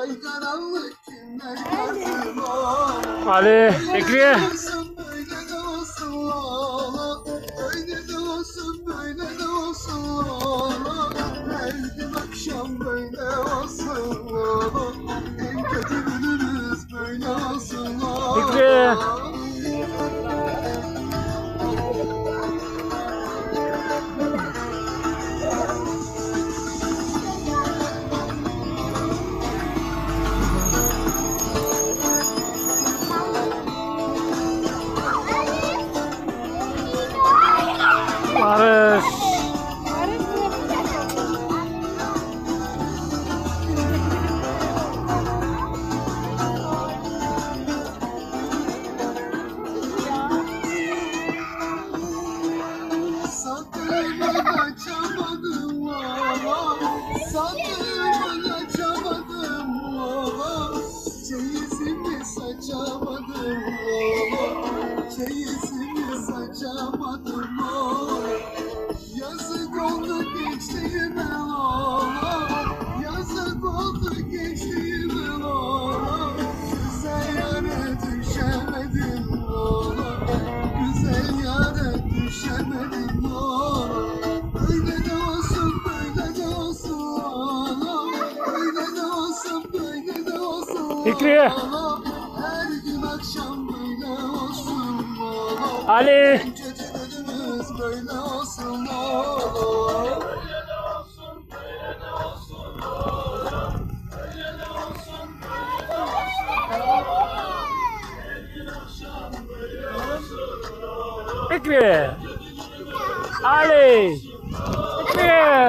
Ay karanlık gördüm oğlum. Ali, gün akşam böyle olsun oğlum. En kötü günümüz böyle olsun oğlum. Fikri. Satırımı açamadım oğlum Çeyizimi saçamadım oğlum Çeyizimi saçamadım. Oğlum Yazık oldu gençliğime oğlum Yazık oldu gençliğime oğlum Güzel yere düşemedim oğlum Güzel yere düşemedim Fikri. Ali. Fikri. Ali. Fikri.